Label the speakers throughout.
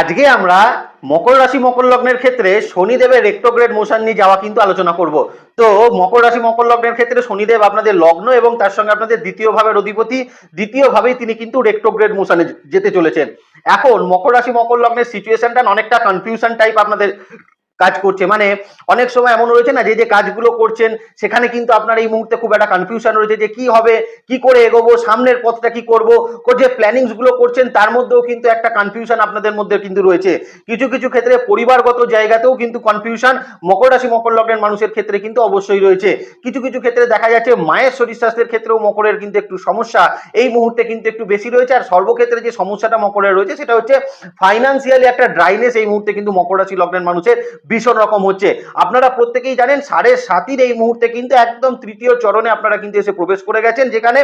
Speaker 1: আজকে আমরা মকর রাশি, মকর লগ্নের ক্ষেত্রে শনিদেবের রেক্টোগ্রেড মোশন নিয়ে যাওয়া কিন্তু আলোচনা করব। তো মকর রাশি, মকর লগ্নের ক্ষেত্রে শনিদেব আপনাদের লগ্ন এবং তার সঙ্গে আপনাদের দ্বিতীয় ভাবের অধিপতি, দ্বিতীয় ভাবেই তিনি কিন্তু রেক্টোগ্রেড মোশনে যেতে চলেছেন। এখন মকর রাশি, মকর লগ্নের সিচুয়েশনটা অনেকটা কনফিউশন টাইপ আপনাদের কাজ করছে। মানে অনেক সময় এমন রয়েছে না যে যে কাজগুলো করছেন, সেখানে কিন্তু আপনার এই মুহূর্তে খুব একটা কনফিউশন রয়েছে যে, কি হবে, কি করে এগোবো, সামনের পথটা কি করব যে প্ল্যানিংসগুলো করছেন, তার মধ্যেও কিন্তু একটা কনফিউশন আপনাদের মধ্যে কিন্তু রয়েছে। কিছু কিছু ক্ষেত্রে পরিবারগত জায়গাতেও কিন্তু কনফিউশন মকর রাশি মকর লগ্নের মানুষের ক্ষেত্রে কিন্তু অবশ্যই রয়েছে। কিছু কিছু ক্ষেত্রে দেখা যাচ্ছে মায়ের শরীর স্বাস্থ্যের ক্ষেত্রেও মকরের কিন্তু একটু সমস্যা। এই মুহূর্তে কিন্তু একটু বেশি রয়েছে, আর সর্বক্ষেত্রে যে সমস্যাটা মকরের রয়েছে, সেটা হচ্ছে ফাইন্যান্সিয়ালি একটা ড্রাইনেস এই মুহূর্তে কিন্তু মকর রাশি লগ্নের মানুষের ভীষণ রকম হচ্ছে। আপনারা প্রত্যেকেই জানেন, সাড়ে সাতির এই মুহূর্তে কিন্তু একদম তৃতীয় চরণে আপনারা কিন্তু এসে প্রবেশ করে গেছেন, যেখানে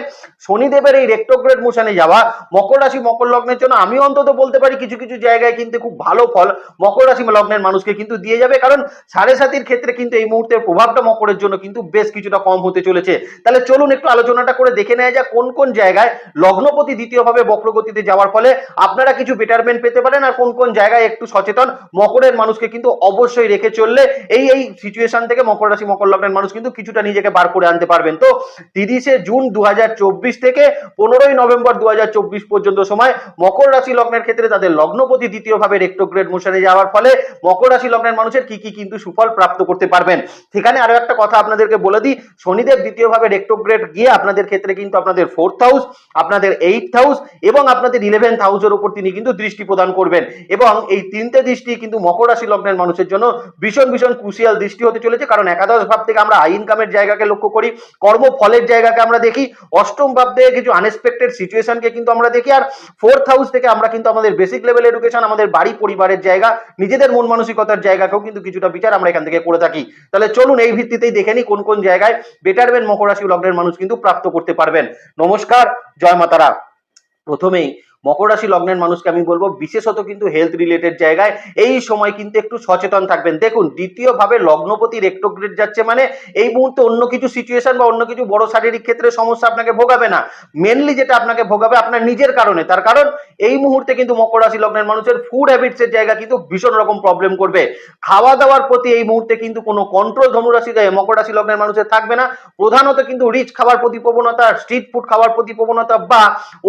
Speaker 1: শনিদেবের এই রেক্টোগ্রেড মোশনে যাওয়া, মকর রাশি, মকর লগ্নের জন্য আমি অন্তত বলতে পারি কিছু কিছু জায়গায় কিন্তু খুব ভালো ফল মকর রাশি লগ্নের মানুষকে কিন্তু দিয়ে যাবে, কারণ সাড়ে সাতির ক্ষেত্রে কিন্তু এই মুহূর্তের প্রভাবটা মকরের জন্য কিন্তু বেশ কিছুটা কম হতে চলেছে। তাহলে চলুন একটু আলোচনাটা করে দেখে নেওয়া যাক কোন কোন জায়গায় লগ্নপতি দ্বিতীয়ভাবে বক্রগতিতে যাওয়ার ফলে আপনারা কিছু বেটারমেন্ট পেতে পারেন আর কোন কোন জায়গায় একটু সচেতন মকরের মানুষকে কিন্তু অবশ্যই রেখে চললে এই এই সিচুয়েশন থেকে মকর রাশি, মকর লগ্নের মানুষ কিন্তু কিছুটা নিজেকে বার করে আনতে পারবেন। তো তিরিশে জুন দু হাজার চব্বিশ থেকে পনেরোই নভেম্বর দু হাজার চব্বিশ পর্যন্ত সময় মকর রাশি লগ্নের ক্ষেত্রে তাদের লগ্নপতি দ্বিতীয়ভাবে রেক্টোগ্রেড মোশনে যাওয়ার ফলে মকর রাশি লগ্নের মানুষের কি কি কিন্তু সুফল প্রাপ্ত করতে পারবেন। সেখানে আরও একটা কথা আপনাদেরকে বলে দিই, শনিদেব দ্বিতীয়ভাবে রেক্টোগ্রেড গিয়ে আপনাদের ক্ষেত্রে কিন্তু আপনাদের ফোর্থ হাউস আপনাদের এইট হাউস এবং আপনাদের ইলেভেন্থ হাউসের উপর তিনি কিন্তু দৃষ্টি প্রদান করবেন। এবং এই তিনটে দৃষ্টি কিন্তু মকর রাশি লগ্নের মানুষের জন্য ভীষণ ভীষণ ক্রুশিয়াল দৃষ্টি হতে চলেছে। কারণ একাদশ ভাব থেকে আমরা আই ইনকামের জায়গাকে লক্ষ্য করি, কর্মফলের জায়গাকে আমরা দেখি, অষ্টম ভাব থেকে কিছু আনএক্সপেক্টেড সিচুয়েশনকে কিন্তু আমরা দেখি, আর ফোর্থ হাউস থেকে আমরা কিন্তু আমাদের বেসিক লেভেল এডুকেশন আমাদের বাড়ি পরিবারের জায়গা, নিজেদের মন মানসিকতার জায়গাকেও কিন্তু কিছুটা বিচার আমরা এখান থেকে করে থাকি। তাহলে চলুন এই ভিত্তিতেই দেখে নিই কোন কোন জায়গায় বেটারমেন্ট মকর রাশি লগ্নের মানুষ কিন্তু প্রাপ্ত করতে পারবেন। নমস্কার, জয় মাতারা। প্রথমেই মকর রাশি লগ্নের মানুষকে আমি বলব, বিশেষত কিন্তু হেলথ রিলেটেড জায়গায় এই সময় কিন্তু একটু সচেতন থাকবেন। দেখুন, দ্বিতীয়ভাবে লগ্নপতি রেক্টোগ্রেড যাচ্ছে মানে এই মুহূর্তে অন্য কিছু সিচুয়েশন বা অন্য কিছু বড় শারীরিক ক্ষেত্রে সমস্যা আপনাকে ভোগাবে না। মেনলি যেটা আপনাকে ভোগাবে আপনার নিজের কারণে। তার কারণ, এই মুহূর্তে কিন্তু মকর রাশি লগ্নের মানুষের ফুড হ্যাবিটস এর জায়গা কিন্তু ভীষণ রকম প্রবলেম করবে। খাওয়া দাওয়ার প্রতি এই মুহূর্তে কিন্তু কোনো কন্ট্রোল ধনুরাশি মকর রাশি লগ্নের মানুষের থাকবে না। প্রধানত কিন্তু রিচ খাবার প্রতি প্রবণতা স্ট্রিট ফুড খাওয়ার প্রতি প্রবণতা বা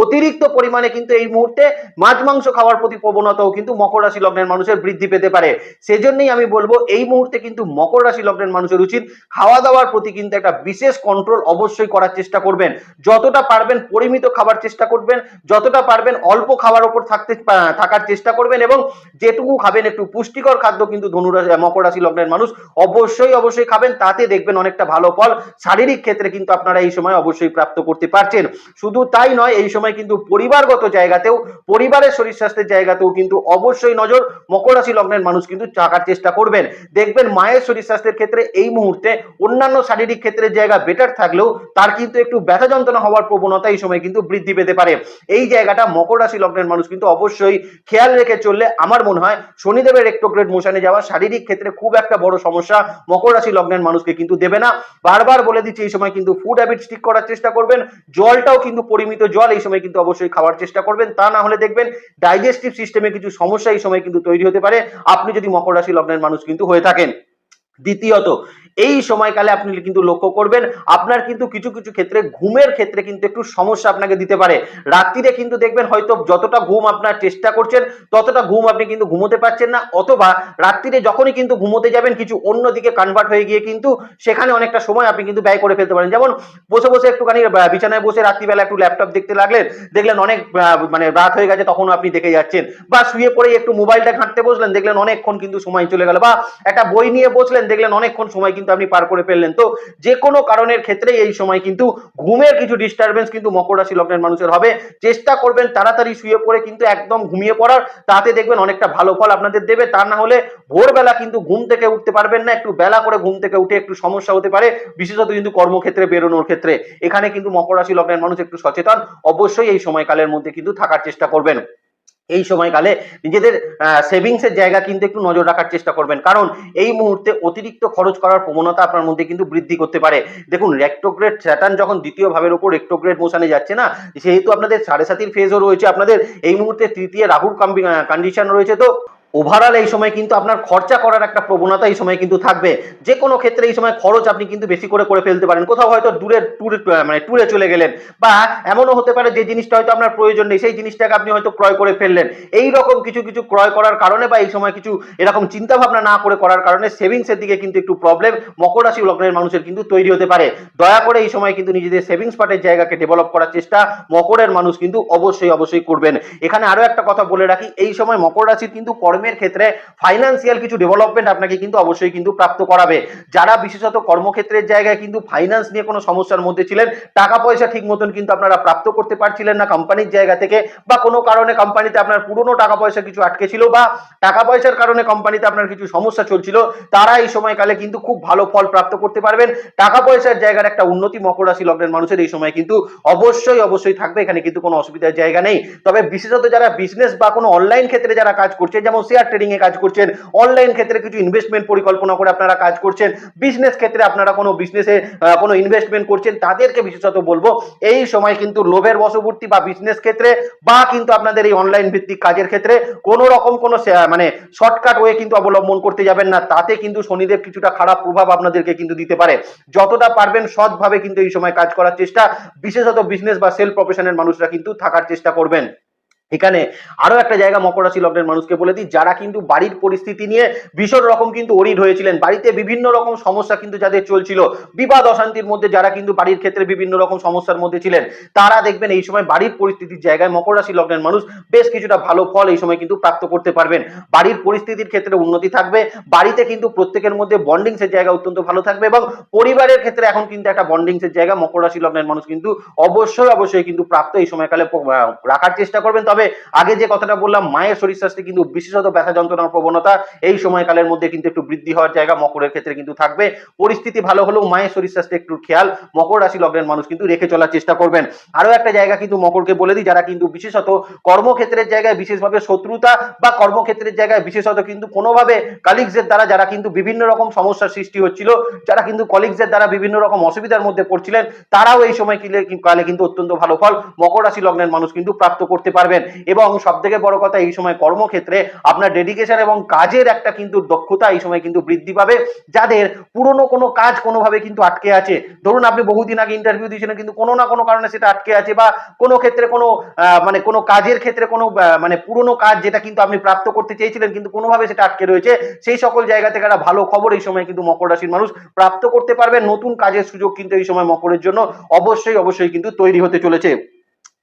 Speaker 1: অতিরিক্ত পরিমাণে কিন্তু এই মুহূর্তে মাছ, মাংস খাওয়ার প্রতি প্রবণতাও কিন্তু মকর রাশি লগ্নের মানুষের বৃদ্ধি পেতে পারে। সেজন্যই আমি বলব, এই মুহূর্তে কিন্তু মকর রাশি লগ্নের মানুষের উচিত খাওয়া দাওয়ার প্রতি কিন্তু একটা বিশেষ কন্ট্রোল অবশ্যই করার চেষ্টা করবেন। যতটা পারবেন পরিমিত খাবার চেষ্টা করবেন, যতটা পারবেন অল্প খাবার ওপর থাকতে, থাকার চেষ্টা করবেন এবং যেটুকু খাবেন একটু পুষ্টিকর খাদ্য কিন্তু ধনুরাশি, মকর রাশি লগ্নের মানুষ অবশ্যই অবশ্যই খাবেন। তাতে দেখবেন অনেকটা ভালো ফল। শারীরিক ক্ষেত্রে কিন্তু আপনারা এই সময় অবশ্যই প্রাপ্ত করতে পারছেন। শুধু তাই নয়, এই সময় কিন্তু পরিবারগত জায়গাতেও, পরিবারের শরীর স্বাস্থ্যের জায়গাতেও কিন্তু অবশ্যই নজর মকর রাশি লগ্নের মানুষ কিন্তু চাকার চেষ্টা করবেন। দেখবেন মায়ের শরীর স্বাস্থ্যের ক্ষেত্রে এই মুহূর্তে অন্যান্য শারীরিক ক্ষেত্রের জায়গা বেটার থাকলেও তার কিন্তু একটু ব্যথা যন্ত্রণা হওয়ার প্রবণতা এই সময় কিন্তু বৃদ্ধি পেতে পারে। এই জায়গাটা মকর রাশি লগ্নের মানুষ কিন্তু অবশ্যই খেয়াল রেখে চললে আমার মনে হয় শনিদেবের রেক্টোগ্রেড মোশনে যাওয়া শারীরিক ক্ষেত্রে খুব একটা বড় সমস্যা মকর রাশি লগ্নের মানুষকে কিন্তু দেবে না। বারবার বলে দিচ্ছি, এই সময় কিন্তু ফুড হ্যাবিট ঠিক করার চেষ্টা করবেন। জলটাও কিন্তু পরিমিত জল এই সময় কিন্তু অবশ্যই খাওয়ার চেষ্টা করবেন। তা না হলে দেখবেন ডাইজেস্টিভ সিস্টেমে কিছু সমস্যা এই সময় কিন্তু তৈরি হতে পারে। আপনি যদি মকর রাশি লগ্নের মানুষ কিন্তু হয়ে থাকেন। দ্বিতীয়ত এই সময়কালে আপনি কিন্তু লক্ষ্য করবেন, আপনার কিন্তু কিছু কিছু ক্ষেত্রে ঘুমের ক্ষেত্রে কিন্তু একটু সমস্যা আপনাকে দিতে পারে। রাত্রিরে কিন্তু দেখবেন হয়তো যতটা ঘুম আপনার চেষ্টা করছেন, ততটা ঘুম আপনি কিন্তু ঘুমোতে পারছেন না, অথবা রাত্রিরে যখনই কিন্তু ঘুমোতে যাবেন, কিছু অন্য দিকে কনভার্ট হয়ে গিয়ে কিন্তু সেখানে অনেকটা সময় আপনি কিন্তু ব্যয় করে ফেলতে পারেন। যেমন বসে বসে একটুখানি বিছানায় বসে রাত্রিবেলা একটু ল্যাপটপ দেখতে লাগলেন, দেখলেন অনেক মানে রাত হয়ে গেছে তখন আপনি দেখে যাচ্ছেন। বা শুয়ে পড়ে একটু মোবাইলটা ঘাঁটতে বসলেন, দেখলেন অনেকক্ষণ কিন্তু সময় চলে গেল। বা একটা বই নিয়ে বসলেন, দেখলেন অনেকক্ষণ সময় আপনি পার করে ফেললেন। তো যে কোনো কারণের ক্ষেত্রে এই সময় কিন্তু ঘুমের কিছু ডিস্টারবেন্স কিন্তু মকর রাশি লগ্নের মানুষের হবে। চেষ্টা করবেন তাড়াতাড়ি শুয়ে পড়ে কিন্তু একদম ঘুমিয়ে পড়ার। তাতে দেখবেন অনেকটা ভালো ফল আপনাদের দেবে। তা না হলে ভোরবেলা কিন্তু ঘুম থেকে উঠতে পারবেন না। একটু বেলা করে ঘুম থেকে উঠে একটু সমস্যা হতে পারে। বিশেষত কিন্তু কর্মক্ষেত্রে, বেরোনোর ক্ষেত্রে। এখানে কিন্তু মকর রাশি লগ্নের মানুষ একটু সচেতন। অবশ্যই এই সময়কালের মধ্যে কিন্তু থাকার চেষ্টা করবেন। এই সময়কালে নিজেদের সেভিংস এর জায়গা কিন্তু একটু নজর রাখার চেষ্টা করবেন। কারণ এই মুহূর্তে অতিরিক্ত খরচ করার প্রবণতা আপনার মধ্যে কিন্তু বৃদ্ধি করতে পারে। দেখুন রেক্টোগ্রেড স্যাটার্ন যখন দ্বিতীয় ভাবের উপর রেক্টোগ্রেড মোশানে যাচ্ছে না, সেহেতু আপনাদের সাড়ে সাতির ফেজও রয়েছে। আপনাদের এই মুহূর্তে তৃতীয় রাহুর কন্ডিশন রয়েছে। তো ওভারঅল এই সময় কিন্তু আপনার খরচা করার একটা প্রবণতা এই সময় কিন্তু থাকবে। যে কোনো ক্ষেত্রে এই সময় খরচ আপনি কিন্তু বেশি করে করে ফেলতে পারেন। কোথাও হয়তো দূরে ট্যুরে মানে ট্যুরে চলে গেলেন বা এমনও হতে পারে যে জিনিসটা হয়তো আপনার প্রয়োজন নেই, সেই জিনিসটাকে আপনি হয়তো ক্রয় করে ফেললেন। এই রকম কিছু কিছু ক্রয় করার কারণে বা এই সময় কিছু এরকম চিন্তা ভাবনা না করে করার কারণে সেভিংসের দিকে কিন্তু একটু প্রবলেম মকর রাশি লগ্নের মানুষের কিন্তু তৈরি হতে পারে। দয়া করে এই সময় কিন্তু নিজেদের সেভিংস পার্টের জায়গাকে ডেভেলপ করার চেষ্টা মকরের মানুষ কিন্তু অবশ্যই অবশ্যই করবেন। এখানে আরও একটা কথা বলে রাখি, এই সময় মকর রাশির কিন্তু কর্মের ক্ষেত্রে ফাইন্যান্সিয়াল কিছু ডেভেলপমেন্ট আপনাকে কিন্তু অবশ্যই কিন্তু প্রাপ্ত করাবে। যারা বিশেষত কর্মক্ষেত্রের জায়গায় কিন্তু ফাইন্যান্স নিয়ে কোনো সমস্যার মধ্যে ছিলেন, টাকা পয়সা ঠিক মতন কিন্তু আপনারা প্রাপ্ত করতে পারছিলেন না কোম্পানির জায়গা থেকে বা কোনো কারণে কোম্পানিতে আপনার পুরনো টাকা পয়সা কিছু আটকে ছিল বা টাকা পয়সার কারণে কোম্পানিতে আপনার কিছু সমস্যা চলছিল, তারা এই সময়কালে কিন্তু খুব ভালো ফল প্রাপ্ত করতে পারবেন। টাকা পয়সার জায়গার একটা উন্নতি মকর রাশি লগ্নের মানুষের এই সময় কিন্তু অবশ্যই অবশ্যই থাকবে, এখানে কিন্তু কোনো অসুবিধার জায়গা নেই। তবে বিশেষত যারা বিজনেস বা কোনো অনলাইন ক্ষেত্রে যারা কাজ করছে, যেমন শেয়ার ট্রেডিং এ কাজ করছেন অনলাইন ক্ষেত্রে কিছু ইনভেস্টমেন্ট পরিকল্পনা করে আপনারা কাজ করছেন বিজনেস ক্ষেত্রে আপনারা কোনো বিজনেসে কোনো ইনভেস্টমেন্ট করছেন, তাদেরকে বিশেষত বলব, এই সময় কিন্তু লোভের বশবর্তী বা বিজনেস ক্ষেত্রে বা কিন্তু আপনাদের এই অনলাইন ভিত্তিক কাজের ক্ষেত্রে কোনো রকম কোনো মানে শর্টকাট ওয়ে কিন্তু অবলম্বন করতে যাবেন না, তাতে কিন্তু শনিদেব কিছুটা খারাপ প্রভাব আপনাদেরকে কিন্তু দিতে পারে। যতটা পারবেন সৎভাবে কিন্তু এই সময় কাজ করার চেষ্টা, বিশেষত বিজনেস বা সেল প্রফেশনের মানুষরা কিন্তু থাকার চেষ্টা করবেন। এখানে আরও একটা জায়গা মকর রাশি লগ্নের মানুষকে বলে দিই, যারা কিন্তু বাড়ির পরিস্থিতি নিয়ে ভীষণ রকম কিন্তু অরিড হয়েছিলেন। বাড়িতে বিভিন্ন রকম সমস্যা কিন্তু যাদের চলছিল, বিবাদ অশান্তির মধ্যে যারা কিন্তু বাড়ির ক্ষেত্রে বিভিন্ন রকম সমস্যার মধ্যে ছিলেন, তারা দেখবেন এই সময় বাড়ির পরিস্থিতির জায়গায় মকর রাশি লগ্নের মানুষ বেশ কিছুটা ভালো ফল এই সময় কিন্তু প্রাপ্ত করতে পারবেন। বাড়ির পরিস্থিতির ক্ষেত্রে উন্নতি থাকবে, বাড়িতে কিন্তু প্রত্যেকের মধ্যে বন্ডিংস এর জায়গা অত্যন্ত ভালো থাকবে এবং পরিবারের ক্ষেত্রে এখন কিন্তু একটা বন্ডিংস এর জায়গা মকর রাশি লগ্নের মানুষ কিন্তু অবশ্যই অবশ্যই কিন্তু প্রাপ্ত এই সময়কালে রাখার চেষ্টা করবেন। তবে আগে যে কথাটা বললাম, মায়ের শরীর স্বাস্থ্যে কিন্তু বিশেষত ব্যথা যন্ত্রণার প্রবণতা, এই সময়কালের মধ্যে কিন্তু একটু বৃদ্ধি হওয়ার জায়গা মকরের ক্ষেত্রে কিন্তু থাকবে। পরিস্থিতি ভালো হলেও মায়ের শরীর স্বাস্থ্যে একটু খেয়াল, মকর রাশি লগ্নের মানুষ কিন্তু রেখে চলার চেষ্টা করবেন। আরও একটা জায়গা কিন্তু মকরকে বলে দিই, যারা কিন্তু বিশেষত কর্মক্ষেত্রের জায়গায় বিশেষভাবে শত্রুতা বা কর্মক্ষেত্রের জায়গায় বিশেষত কিন্তু কোনোভাবে কালিগসের দ্বারা যারা কিন্তু বিভিন্ন রকম সমস্যার সৃষ্টি হচ্ছিল, যারা কিন্তু কলিগসের দ্বারা বিভিন্ন রকম অসুবিধার মধ্যে পড়ছিলেন, তারাও এই সময় কালে কিন্তু অত্যন্ত ভালো ফল মকর রাশি লগ্নের মানুষ কিন্তু প্রাপ্ত করতে পারবেন। এবং সব থেকে বড় কথা এই সময় কর্মক্ষেত্রে আপনার ডেডিকেশন এবং কাজের একটা কিন্তু দক্ষতা এই সময় কিন্তু বৃদ্ধি পাবে, যাদের পুরনো কোনো কাজ কোনোভাবে কিন্তু আটকে আছে। ধরুন আপনি বহুদিন আগে ইন্টারভিউ দিয়েছিলেন, কিন্তু কোনো না কোনো কারণে সেটা আটকে আছে বা কোনো ক্ষেত্রে কোনো মানে কোনো কাজের ক্ষেত্রে কোনো মানে পুরনো কাজ যেটা কিন্তু আপনি প্রাপ্ত করতে চেয়েছিলেন, কিন্তু কোনোভাবে সেটা আটকে রয়েছে, সেই সকল জায়গা থেকে একটা ভালো খবর এই সময় কিন্তু মকর রাশির মানুষ প্রাপ্ত করতে পারবে। নতুন কাজের সুযোগ কিন্তু এই সময় মকরের জন্য অবশ্যই অবশ্যই কিন্তু তৈরি হতে চলেছে।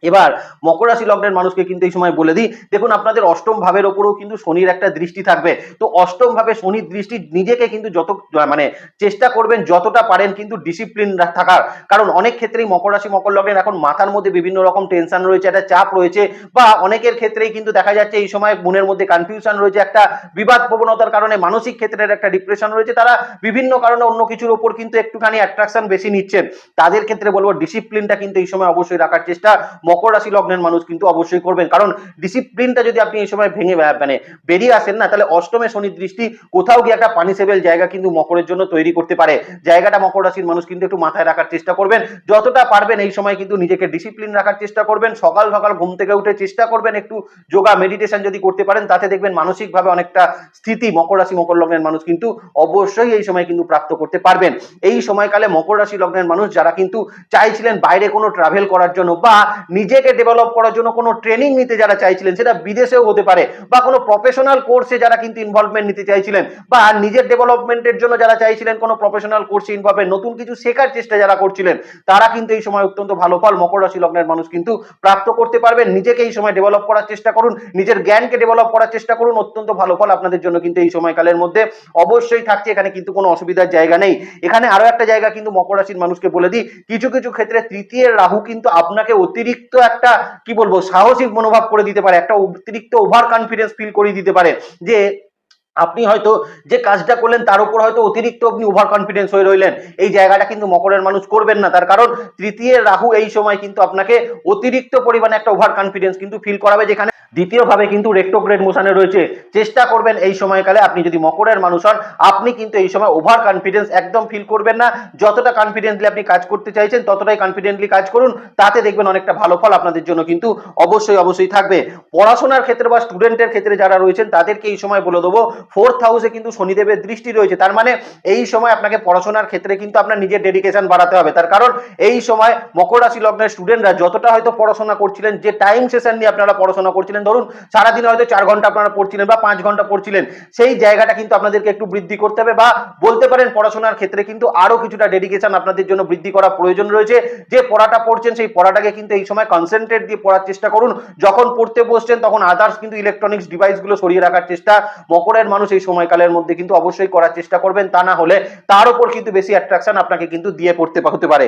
Speaker 1: এবার মকর রাশি লগ্নের মানুষকে কিন্তু এই সময় বলে দিই, দেখুন আপনাদের অষ্টম ভাবের ওপরেও কিন্তু শনির একটা দৃষ্টি থাকবে। তো অষ্টম ভাবে শনির দৃষ্টি নিজেকে কিন্তু যত মানে চেষ্টা করবেন যতটা পারেন কিন্তু ডিসিপ্লিন থাকার। কারণ অনেক ক্ষেত্রেই মকর রাশি, মকর লগ্নের এখন মাথার মধ্যে বিভিন্ন রকম টেনশন রয়েছে, একটা চাপ রয়েছে বা অনেকের ক্ষেত্রেই কিন্তু দেখা যাচ্ছে এই সময় মনের মধ্যে কনফিউশন রয়েছে, একটা বিবাদ প্রবণতার কারণে মানসিক ক্ষেত্রের একটা ডিপ্রেশন রয়েছে, তারা বিভিন্ন কারণে অন্য কিছুর ওপর কিন্তু একটুখানি অ্যাট্রাকশন বেশি নিচ্ছেন। তাদের ক্ষেত্রে বলব ডিসিপ্লিনটা কিন্তু এই সময় অবশ্যই রাখার চেষ্টা। মকর রাশি লগ্নের মানুষ কিন্তু অবশ্যই করবেন। কারণ ডিসিপ্লিনটা যদি আপনি এই সময় ভেঙে মানে বেরিয়ে আসেন না, তাহলে অষ্টমে শনির দৃষ্টি কোথাও গিয়ে একটা পানিসেবেল জায়গা কিন্তু মকরের জন্য তৈরি করতে পারে। জায়গাটা মকর রাশির মানুষ কিন্তু একটু মাথায় রাখার চেষ্টা করবেন। যতটা পারবেন এই সময় কিন্তু নিজেকে ডিসিপ্লিন রাখার চেষ্টা করবেন। সকাল সকাল ঘুম থেকে উঠে চেষ্টা করবেন একটু যোগা মেডিটেশন যদি করতে পারেন, তাতে দেখবেন মানসিকভাবে অনেকটা স্থিতি মকর রাশি, মকর লগ্নের মানুষ কিন্তু অবশ্যই এই সময় কিন্তু প্রাপ্ত করতে পারবেন। এই সময়কালে মকর রাশি লগ্নের মানুষ যারা কিন্তু চাইছিলেন বাইরে কোনো ট্রাভেল করার জন্য বা নিজেকে ডেভেলপ করার জন্য কোনো ট্রেনিং নিতে যারা চাইছিলেন, সেটা বিদেশেও হতে পারে বা কোনো প্রফেশনাল কোর্সে যারা কিন্তু ইনভলভমেন্ট নিতে চাইছিলেন বা নিজের ডেভেলপমেন্টের জন্য যারা চাইছিলেন কোনো প্রফেশনাল কোর্সে ইনভলভমেন্ট নতুন কিছু শেখার চেষ্টা যারা করছিলেন, তারা কিন্তু এই সময় অত্যন্ত ভালো ফল মকর রাশি লগ্নের মানুষ কিন্তু প্রাপ্ত করতে পারবেন। নিজেকে এই সময় ডেভেলপ করার চেষ্টা করুন, নিজের জ্ঞানকে ডেভেলপ করার চেষ্টা করুন, অত্যন্ত ভালো ফল আপনাদের জন্য কিন্তু এই সময়কালের মধ্যে অবশ্যই থাকছে, এখানে কিন্তু কোনো অসুবিধার জায়গা নেই। এখানে আরও একটা জায়গা কিন্তু মকর রাশির মানুষকে বলে দিই, কিছু কিছু ক্ষেত্রে তৃতীয় রাহু কিন্তু আপনাকে অতিরিক্ত একটা, কি বলব, সাহসিক মনোভাব করে দিতে পারে, একটা অতিরিক্ত ওভার কনফিডেন্স ফিল করিয়ে দিতে পারে যে আপনি হয়তো যে কাজটা করলেন তার উপর হয়তো অতিরিক্ত আপনি ওভার কনফিডেন্স হয়ে রইলেন। এই জায়গাটা কিন্তু মকরের মানুষ করবেন না। তার কারণ তৃতীয় রাহু এই সময় কিন্তু আপনাকে অতিরিক্ত পরিমাণে একটা ওভার কনফিডেন্স কিন্তু ফিল করাবে যেখানে দ্বিতীয়ভাবে কিন্তু রেক্টোগ্রেড মোশনে রয়েছে। চেষ্টা করবেন এই সময়কালে আপনি যদি মকরের মানুষ হন, আপনি কিন্তু এই সময় ওভার কনফিডেন্স একদম ফিল করবেন না। যতটা কনফিডেন্টলি আপনি কাজ করতে চাইছেন, ততটাই কনফিডেন্টলি কাজ করুন। তাতে দেখবেন অনেকটা ভালো ফল আপনাদের জন্য কিন্তু অবশ্যই অবশ্যই থাকবে। পড়াশোনার ক্ষেত্রে বা স্টুডেন্টের ক্ষেত্রে যারা রয়েছেন, তাদেরকে এই সময় বলে দেবো ফোর্থ হাউসে কিন্তু শনিদেবের দৃষ্টি রয়েছে। তার মানে এই সময় আপনাকে পড়াশোনার ক্ষেত্রে কিন্তু আপনার নিজের ডেডিকেশন বাড়াতে হবে। তার কারণ এই সময় মকর রাশি লগ্নের স্টুডেন্টরা যতটা হয়তো পড়াশোনা করছিলেন, যে টাইম সেশন নিয়ে আপনারা পড়াশোনা করছিলেন, ধরুন সারাদিনে হয়তো চার ঘণ্টা আপনারা পড়ছিলেন বা পাঁচ ঘণ্টা পড়ছিলেন, সেই জায়গাটা কিন্তু আপনাদেরকে একটু বৃদ্ধি করতে হবে বা বলতে পারেন পড়াশোনার ক্ষেত্রে কিন্তু আরও কিছুটা ডেডিকেশন আপনাদের জন্য বৃদ্ধি করা প্রয়োজন রয়েছে। যে পড়াটা পড়ছেন, সেই পড়াটাকে কিন্তু এই সময় কনসেন্ট্রেট দিয়ে পড়ার চেষ্টা করুন। যখন পড়তে বসছেন, তখন আদার্স কিন্তু ইলেকট্রনিক্স ডিভাইসগুলো সরিয়ে রাখার চেষ্টা, মকরের মানুষ এই সময়কালের মধ্যে কিন্তু অবশ্যই করার চেষ্টা করবেন। তা না হলে তার উপর কিন্তু বেশি অ্যাট্রাকশন আপনাকে কিন্তু দিয়ে পড়তে হতে পারে।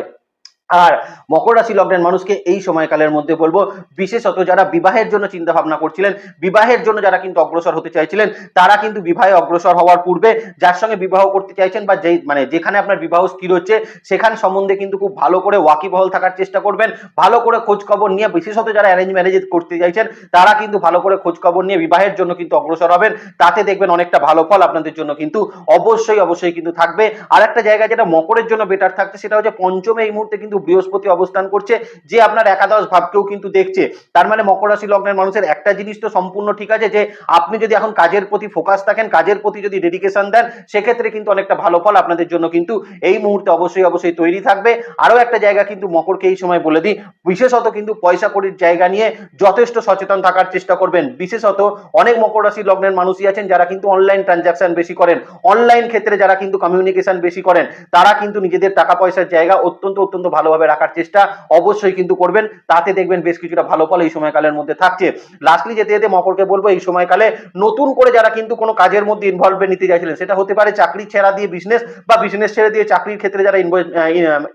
Speaker 1: আর মকর রাশি লগ্নের মানুষকে এই সময়কালের মধ্যে বলব, বিশেষত যারা বিবাহের জন্য চিন্তা ভাবনা করছিলেন, বিবাহের জন্য যারা কিন্তু অগ্রসর হতে চাইছিলেন, তারা কিন্তু বিবাহে অগ্রসর হওয়ার পূর্বে যার সঙ্গে বিবাহ করতে চাইছেন বা যেই মানে যেখানে আপনার বিবাহ স্থির হচ্ছে, সেখান সম্বন্ধে কিন্তু খুব ভালো করে ওয়াকিবহল থাকার চেষ্টা করবেন, ভালো করে খোঁজ খবর নিয়ে বিশেষত যারা অ্যারেঞ্জ ম্যারেজ করতে চাইছেন, তারা কিন্তু ভালো করে খোঁজ খবর নিয়ে বিবাহের জন্য কিন্তু অগ্রসর হবেন, তাতে দেখবেন অনেকটা ভালো ফল আপনাদের জন্য কিন্তু অবশ্যই অবশ্যই কিন্তু থাকবে। আর একটা জায়গা যেটা মকরের জন্য বেটার থাকছে, সেটা হচ্ছে পঞ্চমে এই মুহূর্তে কিন্তু বৃহস্পতি অবস্থান করছে, যে আপনার একাদশ ভাবকেও কিন্তু দেখছে। তার মানে মকর রাশি লগ্নের মানুষের একটা জিনিস তো সম্পূর্ণ ঠিক আছে, যে আপনি যদি এখন কাজের প্রতি ফোকাস থাকেন, কাজের প্রতি যদি ডেডিকেশন দেন, সেক্ষেত্রে কিন্তু অনেকটা ভালো ফল আপনাদের জন্য কিন্তু এই মুহূর্তে অবশ্যই অবশ্যই তৈরি থাকবে। আরও একটা জায়গা কিন্তু মকরকে এই সময় বলে দিই, বিশেষত কিন্তু পয়সা কড়ির জায়গা নিয়ে যথেষ্ট সচেতন থাকার চেষ্টা করবেন। বিশেষত অনেক মকর রাশি লগ্নের মানুষই আছেন, যারা কিন্তু অনলাইন ট্রানজাকশন বেশি করেন। অনলাইন ক্ষেত্রে যারা কিন্তু কমিউনিকেশন বেশি করেন, তারা কিন্তু নিজেদের টাকা পয়সার জায়গা অত্যন্ত অত্যন্ত ভালোভাবে রাখার চেষ্টা অবশ্যই কিন্তু করবেন। তাতে দেখবেন বেশ কিছুটা ভালো ফল এই সময়কালের মধ্যে থাকছে। লাস্টলি যেতে যেতে মকরকে বলব, এই সময়কালে নতুন করে যারা কিন্তু কোনো কাজের মধ্যে ইনভলভমেন্ট নিতে চাইছিলেন সেটা হতে পারে চাকরি ছেড়া দিয়ে বিজনেস বা বিজনেস ছেড়ে দিয়ে চাকরির ক্ষেত্রে যারা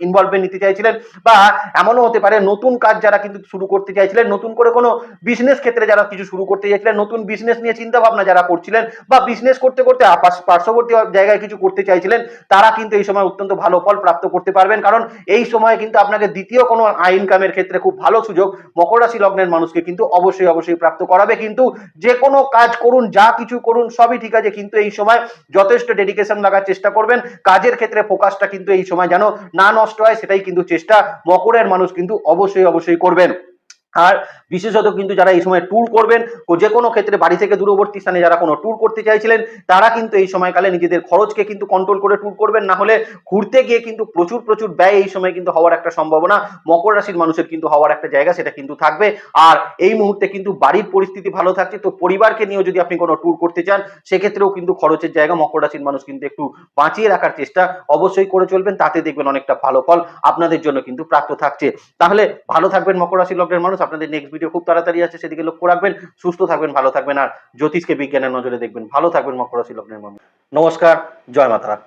Speaker 1: ইনভলভমেন্ট নিতে চাইছিলেন বা এমনও হতে পারে নতুন কাজ যারা কিন্তু শুরু করতে চাইছিলেন, নতুন করে কোনো বিজনেস ক্ষেত্রে যারা কিছু শুরু করতে চাইছিলেন, নতুন বিজনেস নিয়ে চিন্তা ভাবনা যারা করছিলেন বা বিজনেস করতে করতে পার্শ্ববর্তী জায়গায় কিছু করতে চাইছিলেন, তারা কিন্তু এই সময় অত্যন্ত ভালো ফল প্রাপ্ত করতে পারবেন। কারণ এই সময় কিন্তু আপনাকে দ্বিতীয় কোনো আই ইনকামের ক্ষেত্রে খুব ভালো সুযোগ মকর রাশি লগ্নের মানুষকে কিন্তু অবশ্যই অবশ্যই প্রাপ্ত করাবে। কিন্তু যে কোনো কাজ করুন, যা কিছু করুন, সবই ঠিক আছে। কিন্তু এই সময় যথেষ্ট ডেডিকেশন লাগার চেষ্টা করবেন। কাজের ক্ষেত্রে ফোকাসটা কিন্তু এই সময় যেন না নষ্ট হয়, সেটাই কিন্তু চেষ্টা মকরের মানুষ কিন্তু অবশ্যই অবশ্যই করবেন। আর বিশেষত কিন্তু যারা এই সময় ট্যুর করবেন যে কোনো ক্ষেত্রে বাড়ি থেকে দূরবর্তী স্থানে যারা কোনো ট্যুর করতে চাইছিলেন, তারা কিন্তু এই সময়কালে নিজেদের খরচকে কিন্তু কন্ট্রোল করে ট্যুর করবেন। না হলে ঘুরতে গিয়ে কিন্তু প্রচুর প্রচুর ব্যয় এই সময় কিন্তু হওয়ার একটা সম্ভাবনা, মকর রাশির মানুষের কিন্তু হওয়ার একটা জায়গা সেটা কিন্তু থাকবে। আর এই মুহূর্তে কিন্তু বাড়ির পরিস্থিতি ভালো থাকছে, তো পরিবারকে নিয়েও যদি আপনি কোনো ট্যুর করতে চান, সেক্ষেত্রেও কিন্তু খরচের জায়গা মকর রাশির মানুষ কিন্তু একটু বাঁচিয়ে রাখার চেষ্টা অবশ্যই করে চলবেন, তাতে দেখবেন অনেকটা ভালো ফল আপনাদের জন্য কিন্তু প্রাপ্ত থাকছে। তাহলে ভালো থাকবেন মকর রাশি লগ্নের মানুষ আপনাদের নেক্সট ভিডিও খুব তাড়াতাড়ি আছে সেদিকে লক্ষ্য রাখবেন, সুস্থ থাকবেন, ভালো থাকবেন, আর জ্যোতিষকে বিজ্ঞানের নজরে দেখবেন। ভালো থাকবেন, মকর রাশি লগ্নের মানুষ নমস্কার, জয় মাতারা।